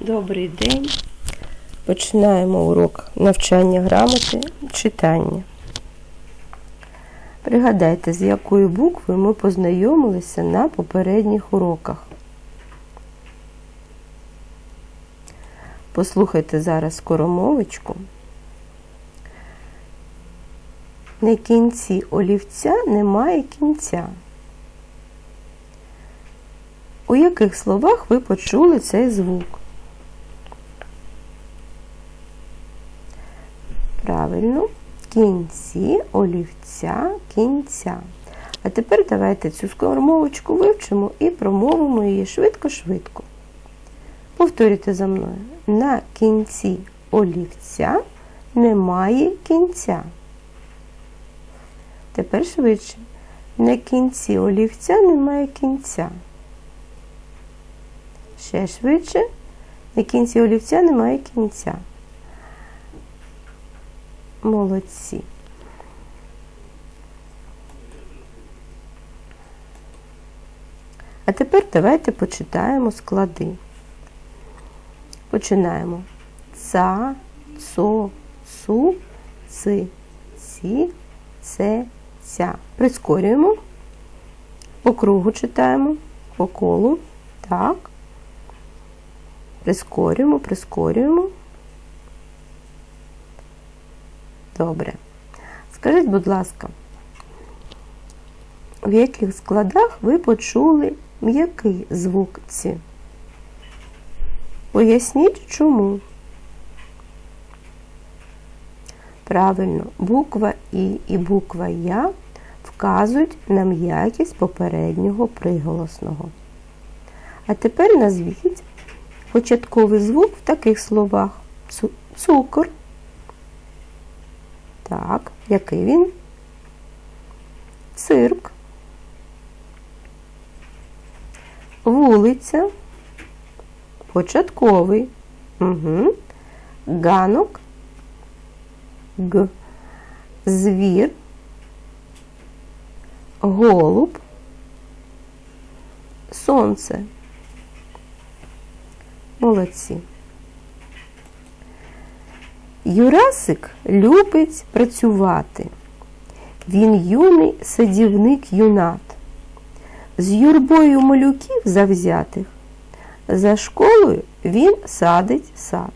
Добрий день. Починаємо урок навчання грамоти читання. Пригадайте, з якою буквою ми познайомилися на попередніх уроках. Послухайте зараз скоромовочку. На кінці олівця немає кінця. У яких словах ви почули цей звук? Правильно, кінці, олівця, кінця. А тепер давайте цю скоромовочку вивчимо і промовимо її швидко-швидко. Повторюйте за мною. На кінці олівця немає кінця. Тепер швидше. На кінці олівця немає кінця. Ще швидше. На кінці олівця немає кінця. Молодці. А тепер давайте почитаємо склади. Починаємо. Ца, цо, су, ци, ці, це, ця. Прискорюємо. По кругу читаємо, по колу. Так. Прискорюємо, прискорюємо. Добре. Скажіть, будь ласка, в яких складах ви почули м'який звук ці? Поясніть чому. Правильно, буква І і буква Я вказують на м'якість попереднього приголосного. А тепер назвіть початковий звук в таких словах. Цукор. Так, який він? Цирк. Вулиця. Початковий. Угу. Ганок. Г. Звір. Голуб. Сонце. Молодці. Юрасик любить працювати. Він юний садівник юнат. З юрбою малюків завзятих. За школою він садить сад.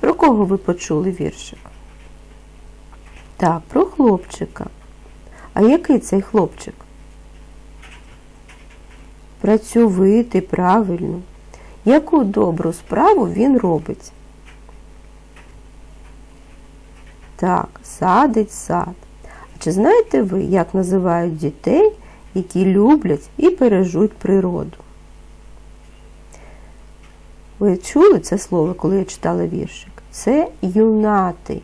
Про кого ви почули віршик? Так, про хлопчика. А який цей хлопчик? Працьовитий, правильно. Яку добру справу він робить? Так, садить сад. А чи знаєте ви, як називають дітей, які люблять і бережуть природу? Ви чули це слово, коли я читала віршик? Це юнати,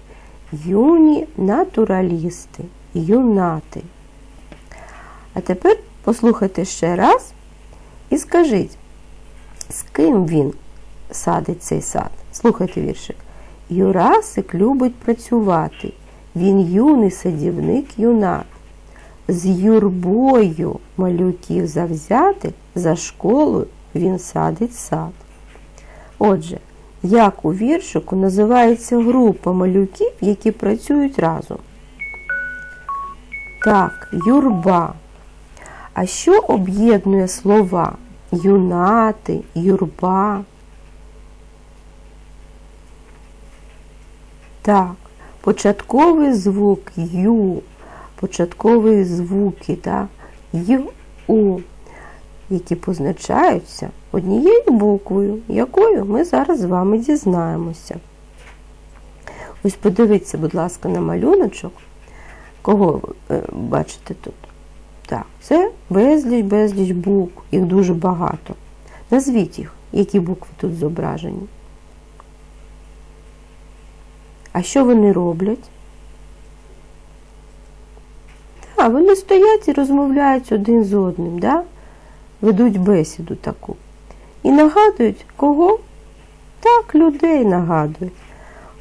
юні натуралісти, юнати. А тепер послухайте ще раз і скажіть, з ким він садить цей сад? Слухайте віршик. Юрасик любить працювати. Він юний садівник юнат. З юрбою малюків завзятих за школою він садить сад. Отже, як у віршику називається група малюків, які працюють разом? Так, юрба. А що об'єднує слова юнати, юрба? Так, початковий звук Ю, початкові звуки, так, Ю, які позначаються однією буквою, якою ми зараз з вами дізнаємося. Ось подивіться, будь ласка, на малюночок. Кого ви бачите тут? Так, це безліч-безліч букв, їх дуже багато. Назвіть їх, які букви тут зображені. А що вони роблять? Так, вони стоять і розмовляють один з одним, да? ведуть бесіду таку. І нагадують кого? Так, людей нагадують.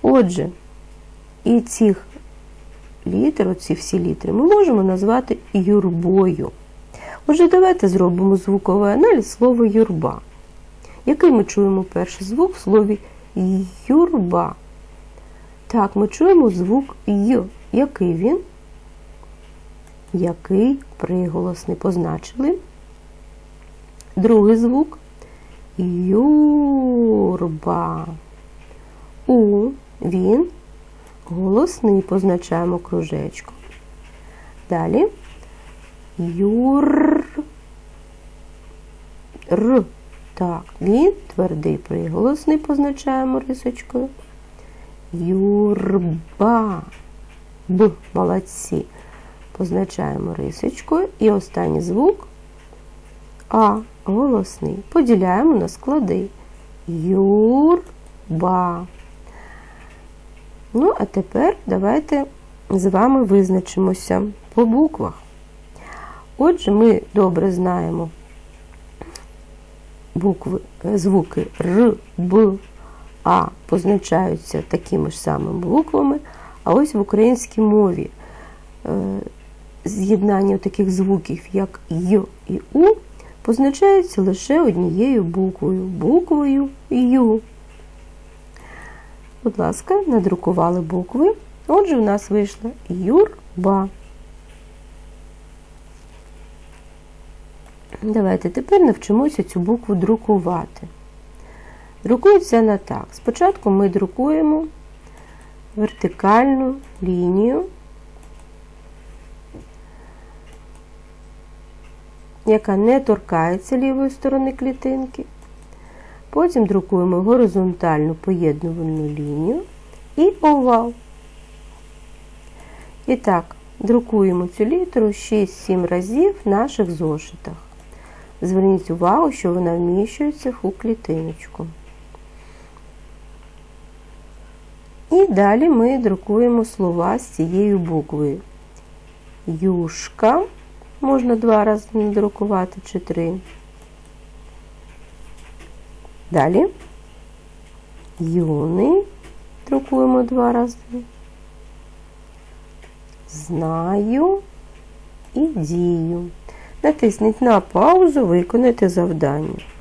Отже, і цих літер, оці всі літери, ми можемо назвати юрбою. Отже, давайте зробимо звуковий аналіз слова юрба. Який ми чуємо перший звук в слові юрба? Так, ми чуємо звук Й. Який він? Який приголосний позначили? Другий звук юрба. У він голосний позначаємо кружечком. Далі юр. Р. Так, він твердий приголосний позначаємо рисочкою. Юрба. Б. Молодці. Позначаємо рисочкою. І останній звук А. Голосний. Поділяємо на склади. Юрба. Ну, а тепер давайте з вами визначимося по буквах. Отже, ми добре знаємо букви, звуки Р, Б, А позначаються такими ж самими буквами, а ось в українській мові е, з'єднання таких звуків, як Й і У, позначаються лише однією буквою буквою Ю. Будь ласка, надрукували букви. Отже, у нас вийшла юрба. Давайте тепер навчимося цю букву друкувати. Друкується вона так. Спочатку ми друкуємо вертикальну лінію, яка не торкається лівої сторони клітинки. Потім друкуємо горизонтальну поєднувальну лінію і овал. І так, друкуємо цю літеру 6-7 разів в наших зошитах. Зверніть увагу, що вона вміщується у клітиночку. І далі ми друкуємо слова з цією буквою. Юшка, можна два рази надрукувати чи три. Далі юний друкуємо два рази. Знаю і дію. Натисніть на паузу, виконайте завдання.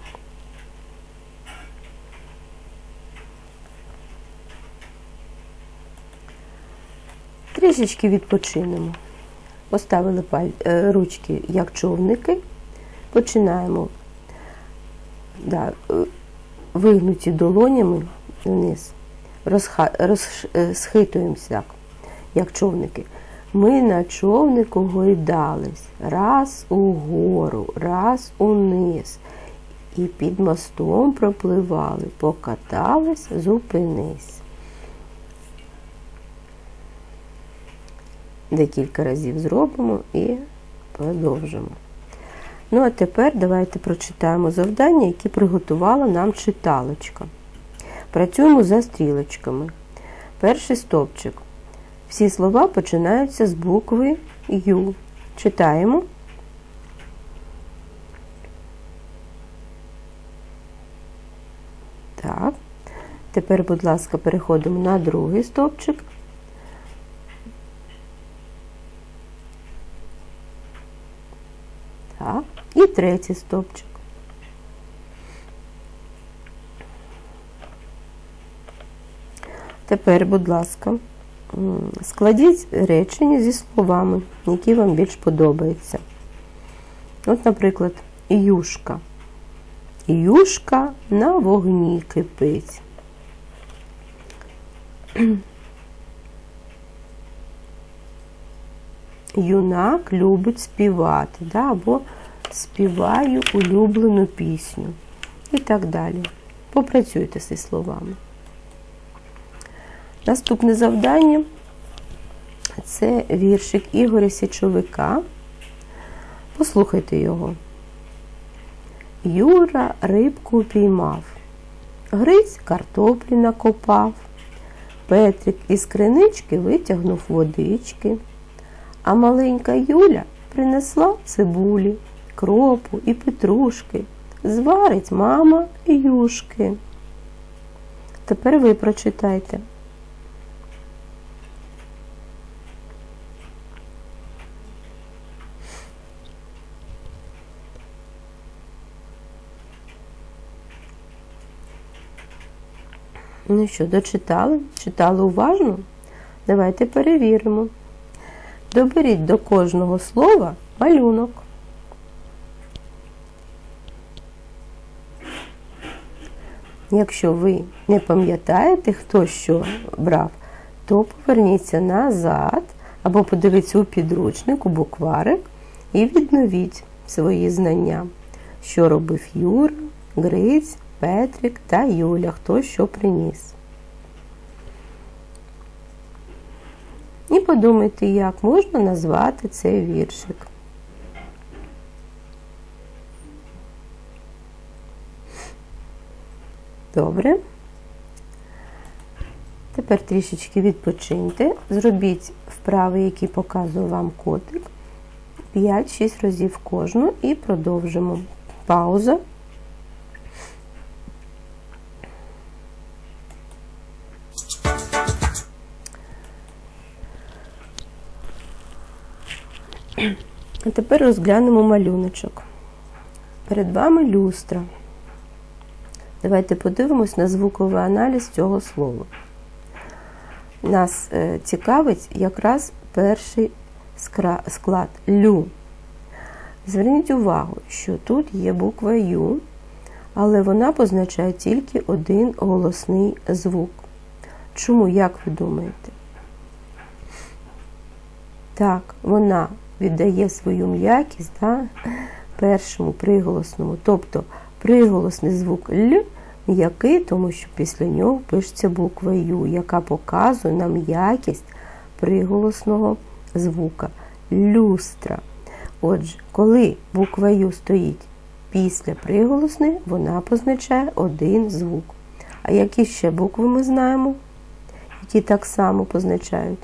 Трішечки відпочинемо. Поставили. Е, ручки як човники. Починаємо да, е, вигнуті долонями вниз, розхитуємося, так, як човники. Ми на човнику гойдались раз угору, раз униз. І під мостом пропливали, покатались, зупинись. Декілька разів зробимо і продовжимо. Ну, а тепер давайте прочитаємо завдання, які приготувала нам читалочка. Працюємо за стрілочками. Перший стовпчик. Всі слова починаються з букви Ю. Читаємо. Так. Тепер, будь ласка, переходимо на другий стовпчик. Так. І третій стовпчик. Тепер, будь ласка, складіть речення зі словами, які вам більш подобаються. От, наприклад, юшка. Юшка на вогні кипить. Юнак любить співати, да, або співаю улюблену пісню. І так далі. Попрацюйте зі словами. Наступне завдання це віршик Ігоря Січовика. Послухайте його. Юра рибку піймав, Гриць картоплі накопав, Петрик із кринички витягнув водички, а маленька Юля принесла цибулі, кропу і петрушки, зварить мама і юшки. Тепер ви прочитайте. Ну що, дочитали? Читали уважно? Давайте перевіримо. Доберіть до кожного слова малюнок. Якщо ви не пам'ятаєте, хто що брав, то поверніться назад або подивіться у підручник, у букварик і відновіть свої знання, що робив Юра, Гриць, Петрик та Юля, хто що приніс. І подумайте, як можна назвати цей віршик. Добре. Тепер трішечки відпочиньте. Зробіть вправи, які показує вам котик. 5-6 разів кожну і продовжимо. Пауза. А тепер розглянемо малюночок. Перед вами люстра. Давайте подивимось на звуковий аналіз цього слова. Нас е, цікавить якраз перший склад лю. Зверніть увагу, що тут є буква Ю, але вона позначає тільки один голосний звук. Чому, як ви думаєте? Так, вона віддає свою м'якість да, першому приголосному. Тобто приголосний звук Л м'який, тому що після нього пишеться буква Ю, яка показує нам якість приголосного звука. Люстра. Отже, коли буква Ю стоїть після приголосної, вона позначає один звук. А які ще букви ми знаємо, які так само позначають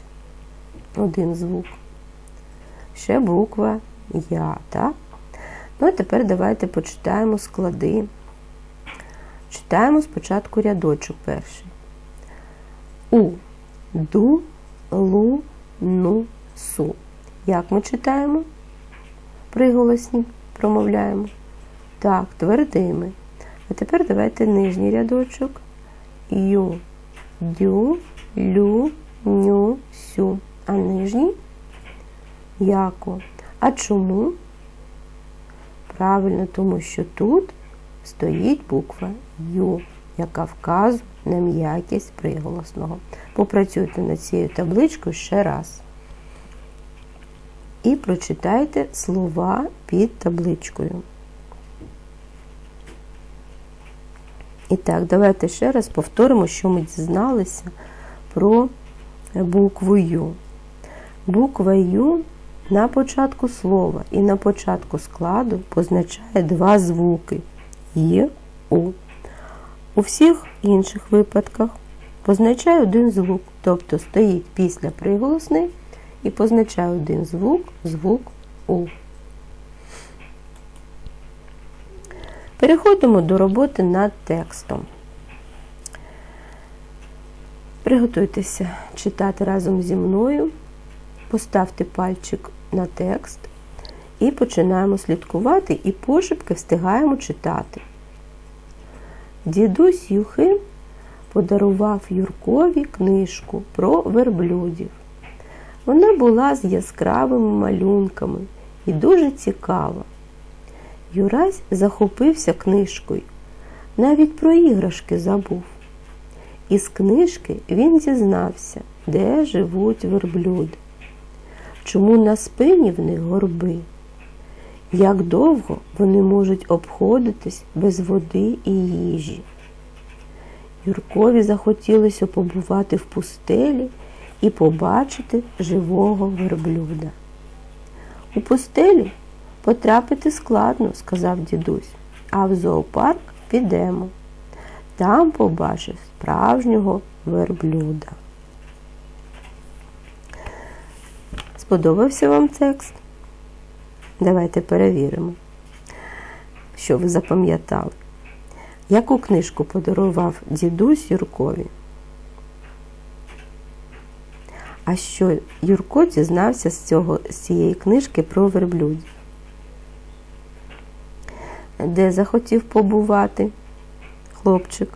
один звук? Ще буква Я, так? Ну а тепер давайте почитаємо склади. Читаємо спочатку рядочок перший. У, ду, лу, ну, су. Як ми читаємо? Приголосні промовляємо. Так, твердими. А тепер давайте нижній рядочок. Ю, дю, лю, ню, сю. А нижній яко. А чому? Правильно, тому що тут стоїть буква Ю, яка вказує на м'якість приголосного. Попрацюйте над цією табличкою ще раз. І прочитайте слова під табличкою. І так, давайте ще раз повторимо, що ми дізналися про букву Ю. Буква Ю на початку слова і на початку складу позначає два звуки Є, У. У всіх інших випадках позначає один звук, тобто стоїть після приголосний і позначає один звук, звук У. Переходимо до роботи над текстом. Приготуйтеся читати разом зі мною, поставте пальчик на текст і починаємо слідкувати і пошепки встигаємо читати. Дідусь Юхим подарував Юркові книжку про верблюдів. Вона була з яскравими малюнками і дуже цікава. Юрась захопився книжкою, навіть про іграшки забув. Із книжки він дізнався, де живуть верблюди, чому на спині в них горби, як довго вони можуть обходитись без води і їжі. Юркові захотілося побувати в пустелі і побачити живого верблюда. У пустелі потрапити складно, сказав дідусь, а в зоопарк підемо. Там побачив справжнього верблюда. Сподобався вам текст? Давайте перевіримо, що ви запам'ятали. Яку книжку подарував дідусь Юркові? А що Юрко дізнався з, цього, з цієї книжки про верблюдів? Де захотів побувати хлопчик?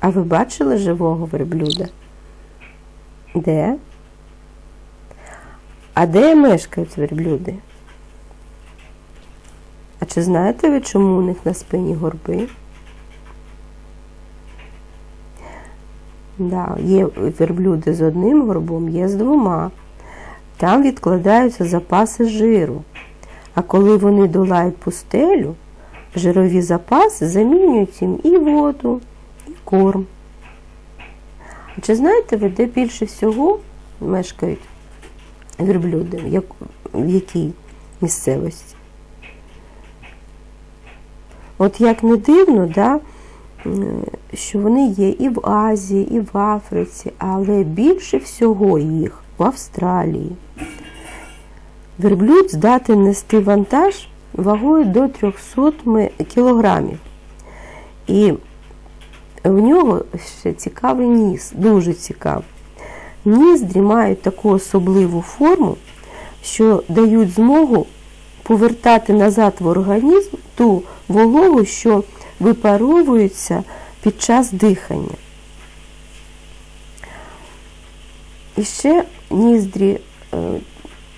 А ви бачили живого верблюда? Де? А де мешкають верблюди? А чи знаєте ви, чому у них на спині горби? Да, є верблюди з одним горбом, є з двома. Там відкладаються запаси жиру. А коли вони долають пустелю, жирові запаси замінюють їм і воду, і корм. Чи знаєте ви, де більше всього мешкають верблюди? Як, в якій місцевості? От як не дивно, да, що вони є і в Азії, і в Африці, але більше всього їх в Австралії. Верблюд здатен нести вантаж вагою до 300 кілограмів. І в нього ще цікавий ніс, дуже цікавий. Ніздрі мають таку особливу форму, що дають змогу повертати назад в організм ту вологу, що випаровується під час дихання. І ще ніздрі,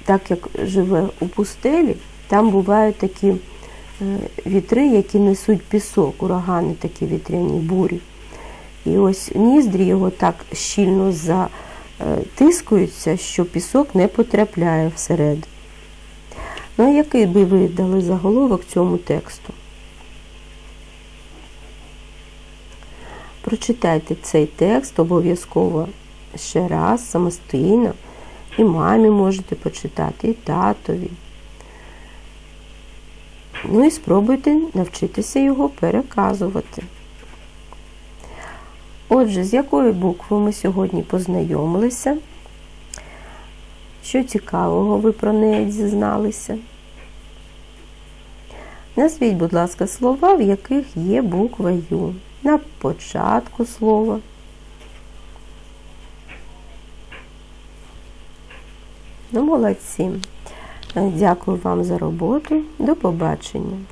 так як живе у пустелі, там бувають такі вітри, які несуть пісок, урагани такі вітряні бурі. І ось ніздрі його так щільно затискуються, що пісок не потрапляє всередину. Ну, а який би ви дали заголовок цьому тексту? Прочитайте цей текст обов'язково ще раз, самостійно. І мамі можете почитати, і татові. Ну і спробуйте навчитися його переказувати. Отже, з якою буквою ми сьогодні познайомилися? Що цікавого ви про неї дізналися? Назвіть, будь ласка, слова, в яких є буква Ю. На початку слова. Ну, молодці. Дякую вам за роботу. До побачення.